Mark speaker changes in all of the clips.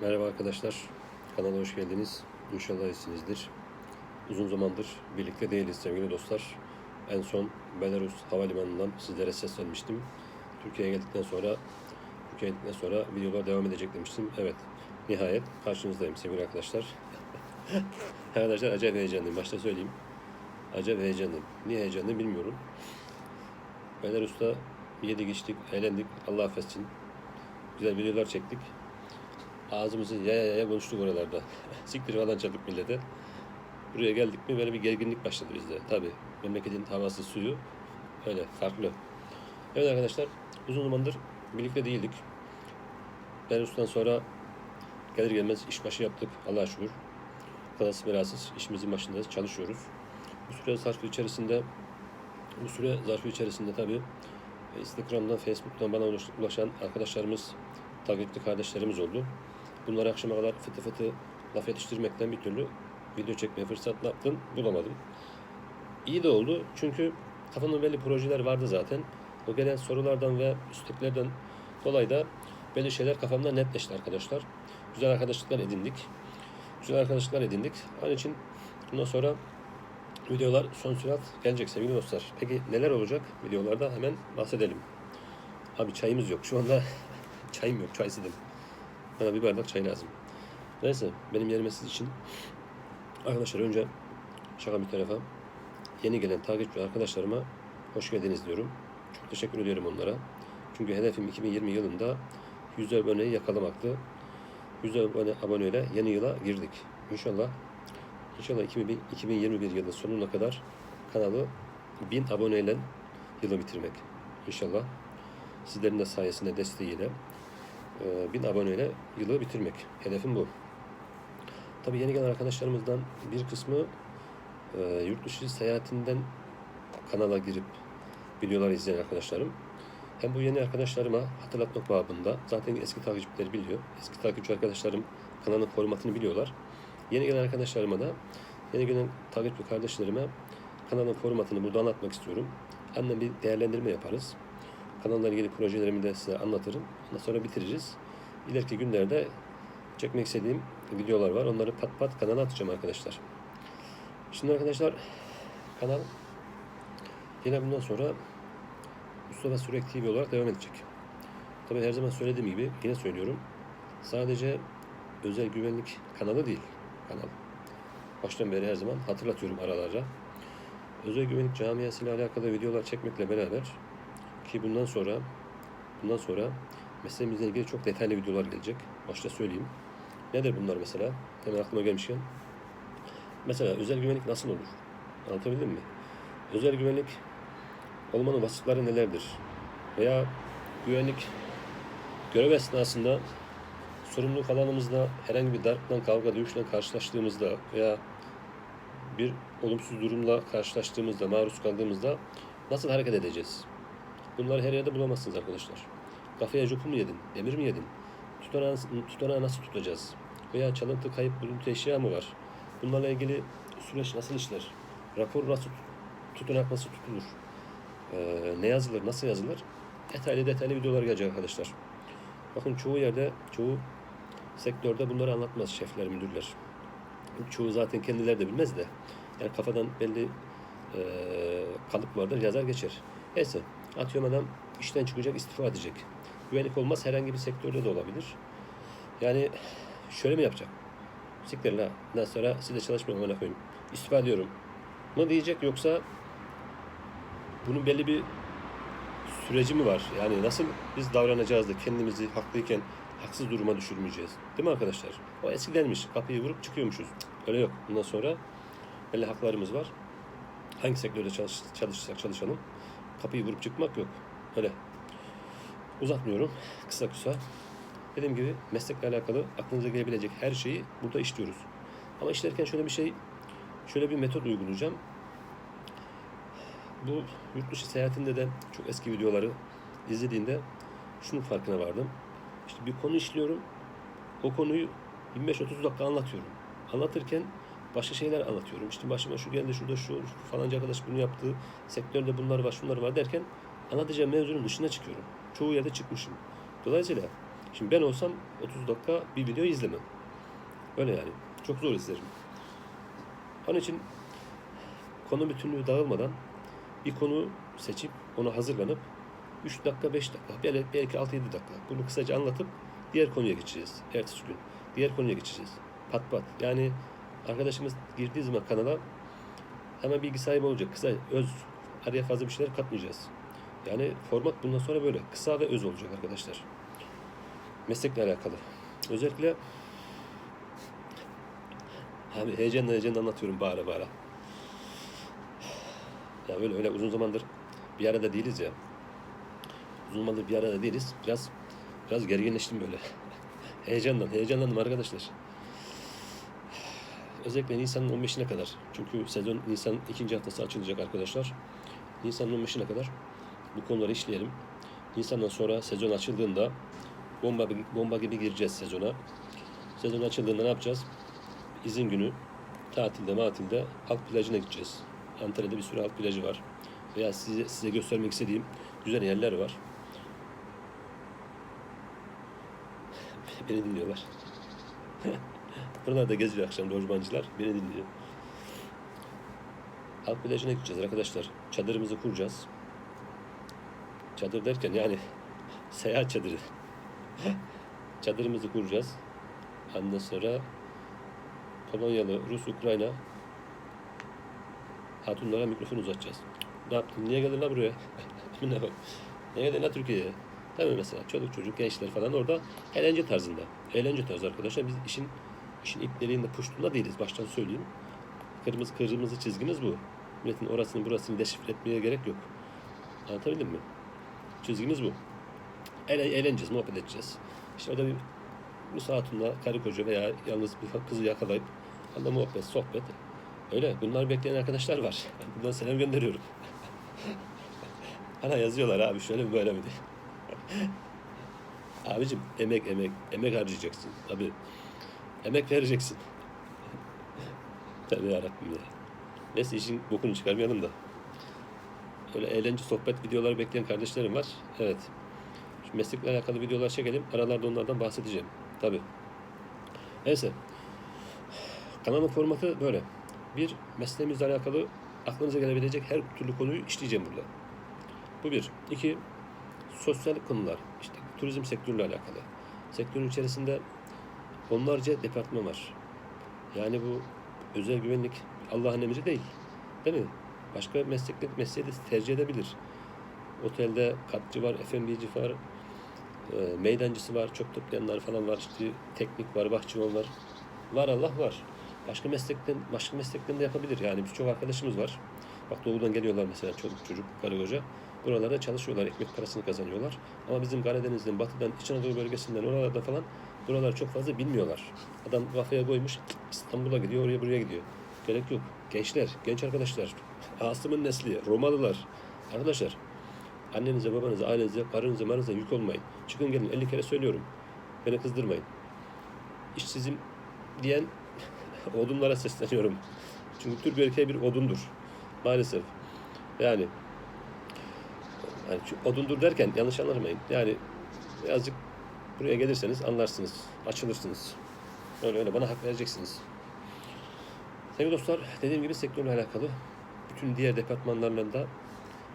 Speaker 1: Merhaba arkadaşlar, kanala hoş geldiniz. İnşallah iyisinizdir. Uzun zamandır birlikte değiliz sevgili dostlar. En son Belarus Havalimanı'ndan sizlere seslenmiştim. Türkiye'ye geldikten sonra Türkiye'ye geldikten sonra videolar devam edecek demiştim. Evet, nihayet karşınızdayım sevgili arkadaşlar. arkadaşlar acayip heyecanlıyım, başta söyleyeyim. Acayip heyecanlıyım. Niye heyecanlıyım bilmiyorum. Belarus'ta yedik içtik, eğlendik. Allah affetsin. Güzel videolar çektik. Ağzımızı yaya yaya konuştuk oralarda. Siktir falan çabuk millete. Buraya geldik mi böyle bir gerginlik başladı bizde. Tabi memleketin havası suyu öyle farklı. Evet arkadaşlar uzun zamandır birlikte değildik. Belarus'tan sonra gelir gelmez işbaşı yaptık Allah'a şükür. Kazasız belasız işimizin başındayız çalışıyoruz. Bu süre zarfı içerisinde bu süre zarfı içerisinde tabi Instagram'dan, Facebook'tan bana ulaş- ulaşan arkadaşlarımız, takipçi kardeşlerimiz oldu. Bunları akşama kadar fıtı fıtı laf yetiştirmekten bir türlü video çekmeye fırsat yaptım bulamadım. İyi de oldu çünkü kafamda belli projeler vardı zaten. O gelen sorulardan ve isteklerden dolayı da belli şeyler kafamda netleşti arkadaşlar. Güzel arkadaşlıklar edindik. Güzel arkadaşlıklar edindik. Onun için bundan sonra videolar son sürat gelecek sevgili dostlar. Peki neler olacak videolarda hemen bahsedelim. Abi çayımız yok. Şu anda çayım yok. Çaysızım. Bana bir bardak çay lazım. Neyse benim yerime siz için arkadaşlar önce şaka bir tarafa yeni gelen takipçi arkadaşlarıma hoş geldiniz diyorum. Çok teşekkür ediyorum onlara. Çünkü hedefim 2020 yılında 100 aboneyi yakalamaktı. 100 abone, aboneyle yeni yıla girdik. İnşallah İnşallah 2000 2021 yılı sonuna kadar kanalı 1000 aboneyle yılı bitirmek. İnşallah sizlerin de sayesinde desteğiyle e, 1000 aboneyle yılı bitirmek. Hedefim bu. Tabii yeni gelen arkadaşlarımızdan bir kısmı e, yurt dışı seyahatinden kanala girip videolar izleyen arkadaşlarım. Hem bu yeni arkadaşlarıma hatırlatmak babında zaten eski takipçiler biliyor. Eski takipçi arkadaşlarım kanalın formatını biliyorlar. Yeni gelen arkadaşlarıma da yeni gelen takipçi kardeşlerime kanalın formatını burada anlatmak istiyorum. Annem bir değerlendirme yaparız. Kanalla ilgili projelerimi de size anlatırım. Ondan sonra bitiririz. İleriki günlerde çekmek istediğim videolar var. Onları pat pat kanala atacağım arkadaşlar. Şimdi arkadaşlar kanal yine bundan sonra Mustafa Sürek TV olarak devam edecek. Tabii her zaman söylediğim gibi yine söylüyorum. Sadece özel güvenlik kanalı değil kanal. Baştan beri her zaman hatırlatıyorum aralara. Özel güvenlik camiasıyla alakalı videolar çekmekle beraber ki bundan sonra bundan sonra mesleğimizle ilgili çok detaylı videolar gelecek. Başta söyleyeyim. Nedir bunlar mesela? Hemen aklıma gelmişken. Mesela özel güvenlik nasıl olur? Anlatabildim mi? Özel güvenlik olmanın vasıfları nelerdir? Veya güvenlik görev esnasında sorumluluk alanımızda herhangi bir darpla, kavga, dövüşle karşılaştığımızda veya bir olumsuz durumla karşılaştığımızda, maruz kaldığımızda nasıl hareket edeceğiz? Bunları her yerde bulamazsınız arkadaşlar. Kafaya jopu mu yedin, demir mi yedin? Tutanağı, tutanağı nasıl tutacağız? Veya çalıntı, kayıp, buluntu eşya mı var? Bunlarla ilgili süreç nasıl işler? Rapor nasıl tut- tutanak nasıl tutulur? Ee, ne yazılır, nasıl yazılır? Detaylı detaylı videolar gelecek arkadaşlar. Bakın çoğu yerde, çoğu sektörde bunları anlatmaz şefler, müdürler. Çoğu zaten kendileri de bilmez de. Yani kafadan belli e, kalıp vardır, yazar geçer. Neyse, atıyorum adam işten çıkacak, istifa edecek. Güvenlik olmaz, herhangi bir sektörde de olabilir. Yani şöyle mi yapacak? Siktir la, ondan sonra size çalışmıyorum, amına koyayım. İstifa ediyorum. Mı diyecek yoksa bunun belli bir süreci mi var? Yani nasıl biz davranacağız da kendimizi haklıyken haksız duruma düşürmeyeceğiz. Değil mi arkadaşlar? O eskidenmiş. Kapıyı vurup çıkıyormuşuz. Öyle yok. Bundan sonra belli haklarımız var. Hangi sektörde çalış, çalışırsak çalışalım. Kapıyı vurup çıkmak yok. Öyle. Uzatmıyorum. Kısa kısa. Dediğim gibi meslekle alakalı aklınıza gelebilecek her şeyi burada işliyoruz. Ama işlerken şöyle bir şey, şöyle bir metot uygulayacağım. Bu yurt dışı seyahatinde de çok eski videoları izlediğinde şunun farkına vardım. İşte bir konu işliyorum. O konuyu 25-30 dakika anlatıyorum. Anlatırken başka şeyler anlatıyorum. İşte başıma şu geldi, şurada şu, falanca arkadaş bunu yaptı. Sektörde bunlar var, şunlar var derken anlatacağım mevzunun dışına çıkıyorum. Çoğu yerde çıkmışım. Dolayısıyla Şimdi ben olsam 30 dakika bir video izlemem. Öyle yani. Çok zor izlerim. Onun için konu bütünlüğü dağılmadan bir konu seçip ona hazırlanıp 3 dakika 5 dakika belki 6-7 dakika bunu kısaca anlatıp diğer konuya geçeceğiz. Ertesi gün diğer konuya geçeceğiz. Pat pat. Yani arkadaşımız girdiği zaman kanala hemen bilgi sahibi olacak. Kısa, öz, araya fazla bir şeyler katmayacağız. Yani format bundan sonra böyle kısa ve öz olacak arkadaşlar. Meslekle alakalı. Özellikle Abi heyecanla heyecanla anlatıyorum bağıra bağıra. Ya böyle öyle uzun zamandır bir arada değiliz ya. Uzun zamandır bir arada değiliz. Biraz biraz gerginleştim böyle. Heyecandan, heyecanlandım arkadaşlar. Özellikle Nisan'ın 15'ine kadar. Çünkü sezon Nisan ikinci haftası açılacak arkadaşlar. Nisan'ın 15'ine kadar bu konuları işleyelim. Nisan'dan sonra sezon açıldığında bomba bomba gibi gireceğiz sezona. Sezon açıldığında ne yapacağız? İzin günü tatilde matilde halk plajına gideceğiz. Antalya'da bir sürü halk plajı var. Veya size, size göstermek istediğim güzel yerler var. Beni dinliyorlar. Buralarda geziyor akşam lojmancılar. Beni dinliyor. Halk plajına gideceğiz arkadaşlar. Çadırımızı kuracağız. Çadır derken yani seyahat çadırı. Çadırımızı kuracağız. Ondan sonra Polonyalı, Rus, Ukrayna hatunlara mikrofon uzatacağız. Ne yaptın? Niye geldin lan buraya? ne. Niye geldin lan Türkiye'ye? Değil mi mesela? Çoluk çocuk, gençler falan orada eğlence tarzında. Eğlence tarzı arkadaşlar. Biz işin işin ipleriğinde puştuğunda değiliz. Baştan söyleyeyim. Kırmızı kırmızı çizgimiz bu. Milletin orasını burasını deşifre etmeye gerek yok. Anlatabildim mi? Çizgimiz bu. Eğlen, eğleneceğiz, muhabbet edeceğiz. İşte orada bir Rus hatunla karı koca veya yalnız bir kızı yakalayıp onunla muhabbet, sohbet. Öyle. Bunlar bekleyen arkadaşlar var. Buradan selam gönderiyorum. Bana yazıyorlar abi şöyle mi böyle mi diye. Abicim emek emek emek harcayacaksın. Tabii. Emek vereceksin. Tabii yarabbim ya. Neyse işin bokunu çıkarmayalım da. Öyle eğlence sohbet videoları bekleyen kardeşlerim var. Evet. Şu meslekle alakalı videolar çekelim. Aralarda onlardan bahsedeceğim. Tabii. Neyse. Kanalın formatı böyle. Bir, mesleğimizle alakalı aklınıza gelebilecek her türlü konuyu işleyeceğim burada. Bu bir. İki, sosyal konular. İşte turizm sektörüyle alakalı. Sektörün içerisinde onlarca departman var. Yani bu özel güvenlik Allah'ın emri değil. Değil mi? Başka meslekte mesleği de tercih edebilir. Otelde katçı var, F&B'ci var, e, meydancısı var, çöp toplayanlar falan var, işte teknik var, bahçıvan var. Var Allah var. Başka meslekten başka meslekten de yapabilir. Yani birçok arkadaşımız var. Bak doğudan geliyorlar mesela çocuk çocuk karı koca. Buralarda çalışıyorlar, ekmek parasını kazanıyorlar. Ama bizim Karadeniz'den, Batı'dan, İç Anadolu bölgesinden, oralarda falan buralar çok fazla bilmiyorlar. Adam kafaya koymuş, İstanbul'a gidiyor, oraya buraya gidiyor. Gerek yok. Gençler, genç arkadaşlar, Asım'ın nesli, Romalılar. Arkadaşlar, annenize, babanıza, ailenize, karınıza, marınıza yük olmayın. Çıkın gelin, 50 kere söylüyorum. Beni kızdırmayın. İşsizim diyen odunlara sesleniyorum. Çünkü Türk erkeği bir odundur. Maalesef. Yani yani odundur derken yanlış anlamayın. Yani birazcık buraya gelirseniz anlarsınız. Açılırsınız. Öyle öyle bana hak vereceksiniz. Sevgili dostlar, dediğim gibi sektörle alakalı bütün diğer departmanlarla da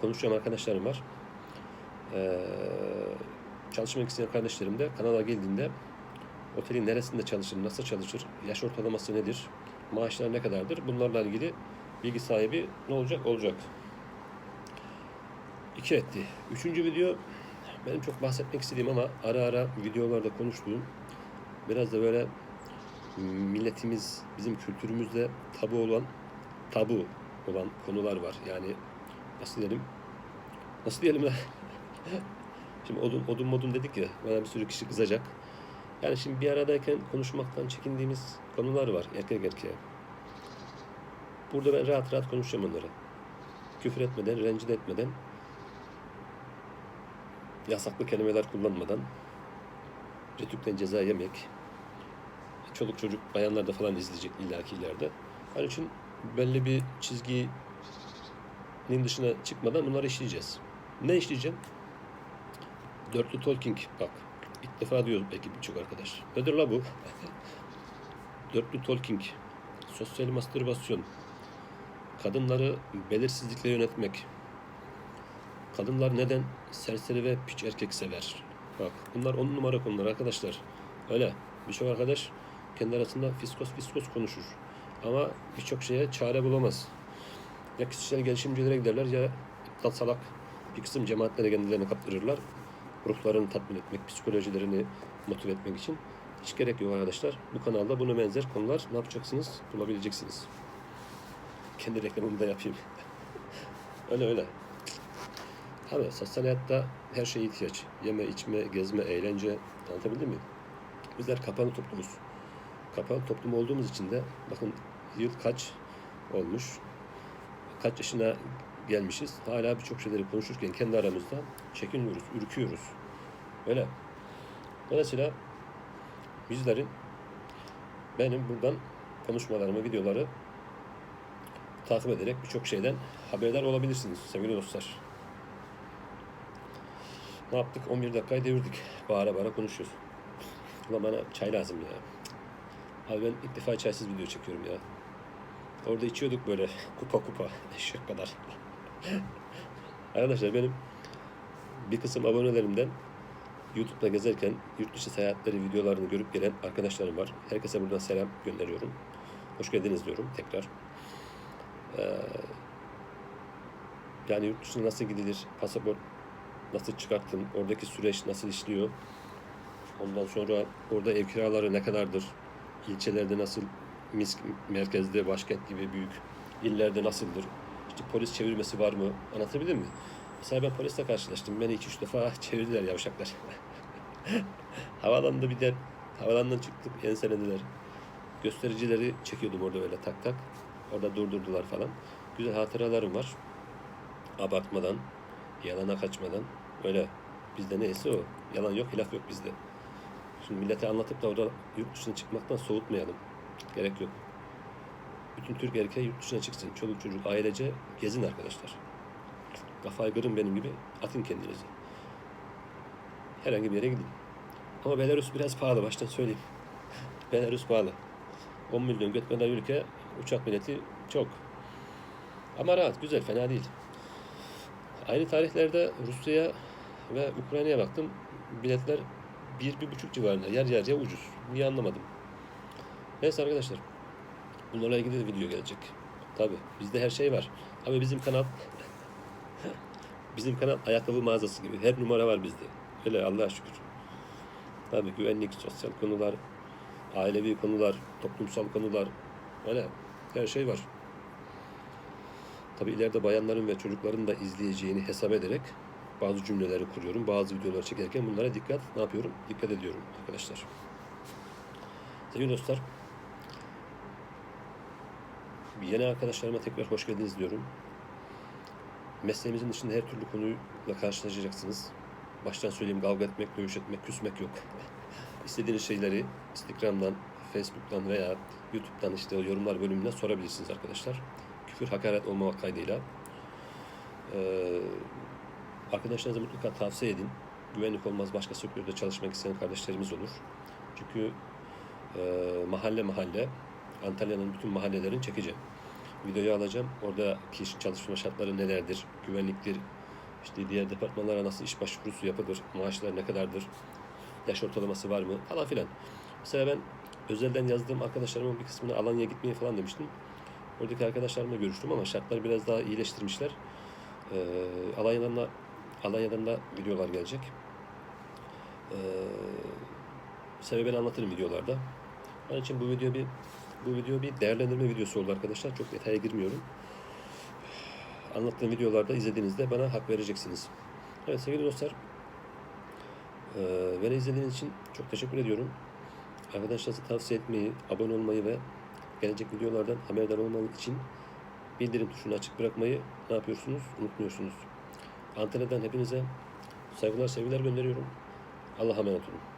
Speaker 1: konuşacağım arkadaşlarım var. Ee, çalışmak isteyen kardeşlerim de kanala geldiğinde otelin neresinde çalışır, nasıl çalışır, yaş ortalaması nedir, maaşlar ne kadardır bunlarla ilgili bilgi sahibi ne olacak? Olacak. İki etti. Üçüncü video benim çok bahsetmek istediğim ama ara ara videolarda konuştuğum biraz da böyle milletimiz, bizim kültürümüzde tabu olan tabu olan konular var. Yani nasıl diyelim? Nasıl diyelim? Şimdi odun odun modun dedik ya bana bir sürü kişi kızacak. Yani şimdi bir aradayken konuşmaktan çekindiğimiz konular var erkek erkeğe. Burada ben rahat rahat konuşacağım onları. Küfür etmeden, rencide etmeden, yasaklı kelimeler kullanmadan, Rütük'ten ceza yemek, çoluk çocuk bayanlar da falan izleyecek illaki ileride. Onun için belli bir çizginin dışına çıkmadan bunları işleyeceğiz. Ne işleyeceğim? Dörtlü talking bak. İlk defa diyor belki birçok arkadaş. Nedir la bu? Dörtlü talking, sosyal mastürbasyon, kadınları belirsizlikle yönetmek, kadınlar neden serseri ve piç erkek sever? Bak bunlar on numara konular arkadaşlar. Öyle birçok arkadaş kendi arasında fiskos fiskos konuşur. Ama birçok şeye çare bulamaz. Ya kişisel gelişimcilere giderler ya aptal salak bir kısım cemaatlere kendilerini kaptırırlar. Ruhlarını tatmin etmek, psikolojilerini motive etmek için. Hiç gerek yok arkadaşlar. Bu kanalda buna benzer konular ne yapacaksınız? Bulabileceksiniz. Kendi reklamımı da yapayım. öyle öyle. Abi sosyal hayatta her şeye ihtiyaç. Yeme, içme, gezme, eğlence. Anlatabildim mi? Bizler kapalı toplumuz. Kapalı toplum olduğumuz için de bakın yıl kaç olmuş? Kaç yaşına gelmişiz? Hala birçok şeyleri konuşurken kendi aramızda çekiniyoruz, ürküyoruz. Öyle. Dolayısıyla bizlerin benim buradan konuşmalarımı, videoları takip ederek birçok şeyden haberdar olabilirsiniz sevgili dostlar. Ne yaptık? 11 dakikayı devirdik. Bağıra bağıra konuşuyoruz. Ulan bana çay lazım ya. Abi ben ilk defa çaysız video çekiyorum ya. Orada içiyorduk böyle kupa kupa. Eşek kadar. Arkadaşlar benim bir kısım abonelerimden YouTube'da gezerken yurt dışı seyahatleri videolarını görüp gelen arkadaşlarım var. Herkese buradan selam gönderiyorum. Hoş geldiniz diyorum tekrar. Ee, yani yurt dışına nasıl gidilir, pasaport nasıl çıkarttım, oradaki süreç nasıl işliyor, ondan sonra orada ev kiraları ne kadardır, ilçelerde nasıl, Minsk merkezde, başkent gibi büyük illerde nasıldır, işte polis çevirmesi var mı, anlatabildim mi? Mesela ben polisle karşılaştım, beni iki üç defa çevirdiler yavşaklar. Havalanında bir der, havalandan çıktık, enselediler. Göstericileri çekiyordum orada öyle tak tak. Orada durdurdular falan. Güzel hatıralarım var. Abartmadan, yalana kaçmadan. Öyle bizde neyse o. Yalan yok, hilaf yok bizde. Şimdi millete anlatıp da orada yurt dışına çıkmaktan soğutmayalım. Gerek yok. Bütün Türk erkeği yurt dışına çıksın. Çoluk çocuk ailece gezin arkadaşlar. Kafayı kırın benim gibi atın kendinizi. Herhangi bir yere gidin. Ama Belarus biraz pahalı baştan söyleyeyim. Belarus pahalı. 10 milyon götmeden ülke uçak bileti çok. Ama rahat, güzel, fena değil. Aynı tarihlerde Rusya'ya ve Ukrayna'ya baktım. Biletler bir, bir buçuk civarında. Yer yerce ucuz. Niye anlamadım. Neyse arkadaşlar. Bunlarla ilgili de video gelecek. Tabi bizde her şey var. Ama bizim kanal bizim kanal ayakkabı mağazası gibi. Her numara var bizde. Öyle Allah'a şükür. Tabi güvenlik, sosyal konular, ailevi konular, toplumsal konular. Öyle her şey var. Tabi ileride bayanların ve çocukların da izleyeceğini hesap ederek bazı cümleleri kuruyorum. Bazı videoları çekerken bunlara dikkat ne yapıyorum? Dikkat ediyorum arkadaşlar. Sevgili dostlar. Yeni arkadaşlarıma tekrar hoş geldiniz diyorum. Mesleğimizin dışında her türlü konuyla karşılaşacaksınız. Baştan söyleyeyim kavga etmek, dövüş etmek, küsmek yok. İstediğiniz şeyleri Instagram'dan, Facebook'tan veya YouTube'dan işte yorumlar bölümünden sorabilirsiniz arkadaşlar. Küfür, hakaret olmamak kaydıyla. Ee, arkadaşlarınıza mutlaka tavsiye edin. Güvenlik olmaz başka sektörde çalışmak isteyen kardeşlerimiz olur. Çünkü e, mahalle mahalle Antalya'nın bütün mahallelerini çekeceğim. Videoyu alacağım. Oradaki çalışma şartları nelerdir, güvenliktir, işte diğer departmanlara nasıl iş başvurusu yapılır, maaşlar ne kadardır, yaş ortalaması var mı falan filan. Mesela ben özelden yazdığım arkadaşlarımın bir kısmına Alanya'ya gitmeyi falan demiştim. Oradaki arkadaşlarımla görüştüm ama şartlar biraz daha iyileştirmişler. Ee, Alanya'dan da Alanya'dan da videolar gelecek. Ee, sebebini anlatırım videolarda. Onun için bu video bir bu video bir değerlendirme videosu oldu arkadaşlar. Çok detaya girmiyorum. Anlattığım videolarda izlediğinizde bana hak vereceksiniz. Evet sevgili dostlar. Ee, beni izlediğiniz için çok teşekkür ediyorum. Arkadaşlarınızı tavsiye etmeyi, abone olmayı ve gelecek videolardan haberdar olmanız için bildirim tuşunu açık bırakmayı ne yapıyorsunuz? Unutmuyorsunuz. Antalya'dan hepinize saygılar, sevgiler gönderiyorum. Allah'a emanet olun.